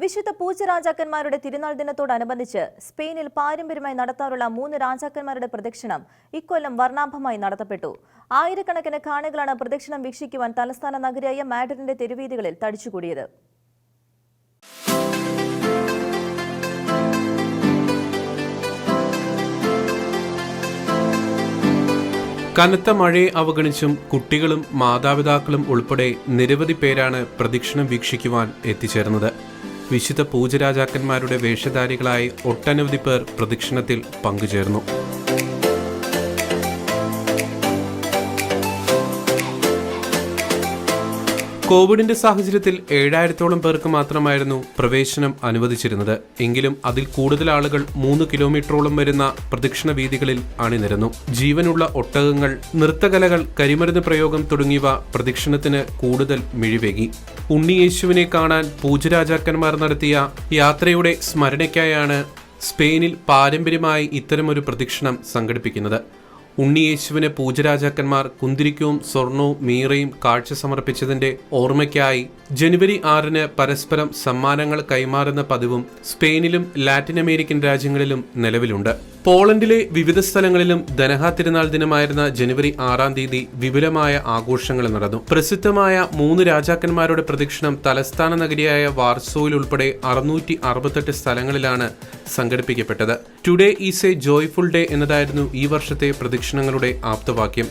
വിശുദ്ധ പൂജരാജാക്കന്മാരുടെ തിരുനാൾ ദിനത്തോടനുബന്ധിച്ച് സ്പെയിനിൽ പാരമ്പര്യമായി നടത്താറുള്ള മൂന്ന് രാജാക്കന്മാരുടെ പ്രദക്ഷിണം ഇക്കൊല്ലം വർണാഭമായി നടത്തപ്പെട്ടു. ആയിരക്കണക്കിന് കാണികളാണ് പ്രദക്ഷിണം വീക്ഷിക്കുവാൻ തലസ്ഥാന നഗരിയായ മാഡ്രിഡിന്റെ തെരുവീതികളിൽ തടിച്ചുകൂടിയത്. കനത്ത മഴയെ അവഗണിച്ചും കുട്ടികളും മാതാപിതാക്കളും ഉൾപ്പെടെ നിരവധി പേരാണ് പ്രദക്ഷിണം വീക്ഷിക്കുവാൻ എത്തിച്ചേർന്നത്. വിശുദ്ധ പൂജരാജാക്കന്മാരുടെ വേഷധാരികളായി ഒട്ടനവധി പേർ പ്രദക്ഷിണത്തിൽ പങ്കുചേർന്നു. കോവിഡിന്റെ സാഹചര്യത്തിൽ ഏഴായിരത്തോളം പേർക്ക് മാത്രമായിരുന്നു പ്രവേശനം അനുവദിച്ചിരുന്നത്. എങ്കിലും അതിൽ കൂടുതൽ ആളുകൾ മൂന്ന് കിലോമീറ്ററോളം വരുന്ന പ്രദക്ഷിണ വീതികളിൽ അണിനിരന്നു. ജീവനുള്ള ഒട്ടകങ്ങൾ നൃത്തകലകൾ കരിമരുന്ന് പ്രയോഗം തുടങ്ങിയവ പ്രദക്ഷിണത്തിന് കൂടുതൽ മിഴിവേകി. ഉണ്ണിയേശുവിനെ കാണാൻ പൂജരാജാക്കന്മാർ നടത്തിയ യാത്രയുടെ സ്മരണയ്ക്കായാണ് സ്പെയിനിൽ പാരമ്പര്യമായി ഇത്തരമൊരു പ്രദക്ഷിണം സംഘടിപ്പിക്കുന്നത്. ഉണ്ണിയേശുവിന് പൂജരാജാക്കന്മാർ കുന്തിരിക്കവും സ്വർണവും മീറയും കാഴ്ച സമർപ്പിച്ചതിന്റെ ഓർമ്മയ്ക്കായി ജനുവരി ആറിന് പരസ്പരം സമ്മാനങ്ങൾ കൈമാറുന്ന പതിവും സ്പെയിനിലും ലാറ്റിൻ അമേരിക്കൻ രാജ്യങ്ങളിലും നിലവിലുണ്ട്. പോളണ്ടിലെ വിവിധ സ്ഥലങ്ങളിലും ധനഹാ തിരുനാൾ ദിനമായിരുന്ന ജനുവരി ആറാം തീയതി വിപുലമായ ആഘോഷങ്ങൾ നടന്നു. പ്രസിദ്ധമായ മൂന്ന് രാജാക്കന്മാരുടെ പ്രദക്ഷിണം തലസ്ഥാന നഗരിയായ വാർസോയിൽ ഉൾപ്പെടെ അറുന്നൂറ്റി അറുപത്തെട്ട് സ്ഥലങ്ങളിലാണ് സംഘടിപ്പിക്കപ്പെട്ടത്. Today is a joyful day എന്നതായിരുന്നു ഈ വർഷത്തെ പ്രദക്ഷിണങ്ങളുടെ ആപ്തവാക്യം.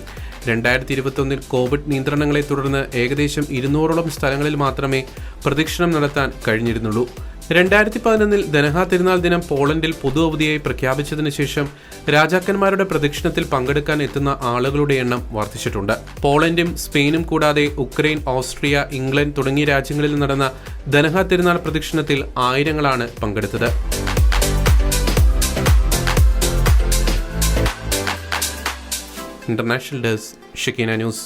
രണ്ടായിരത്തി ഇരുപത്തൊന്നിൽ കോവിഡ് നിയന്ത്രണങ്ങളെ തുടർന്ന് ഏകദേശം ഇരുന്നൂറോളം സ്ഥലങ്ങളിൽ മാത്രമേ പ്രദക്ഷിണം നടത്താൻ കഴിഞ്ഞിരുന്നുള്ളൂ. രണ്ടായിരത്തി പതിനൊന്നിൽ ധനഹാ തിരുനാൾ ദിനം പോളണ്ടിൽ പൊതു അവധിയായി പ്രഖ്യാപിച്ചതിന് ശേഷം രാജാക്കന്മാരുടെ പ്രദക്ഷിണത്തിൽ പങ്കെടുക്കാൻ എത്തുന്ന ആളുകളുടെ എണ്ണം വർദ്ധിച്ചിട്ടുണ്ട്. പോളണ്ടും സ്പെയിനും കൂടാതെ ഉക്രൈൻ ഓസ്ട്രിയ ഇംഗ്ലണ്ട് തുടങ്ങിയ രാജ്യങ്ങളിൽ നടന്ന ധനഹാ തിരുനാൾ പ്രദക്ഷിണത്തിൽ ആയിരങ്ങളാണ് പങ്കെടുത്തത്. International desk Shekinah news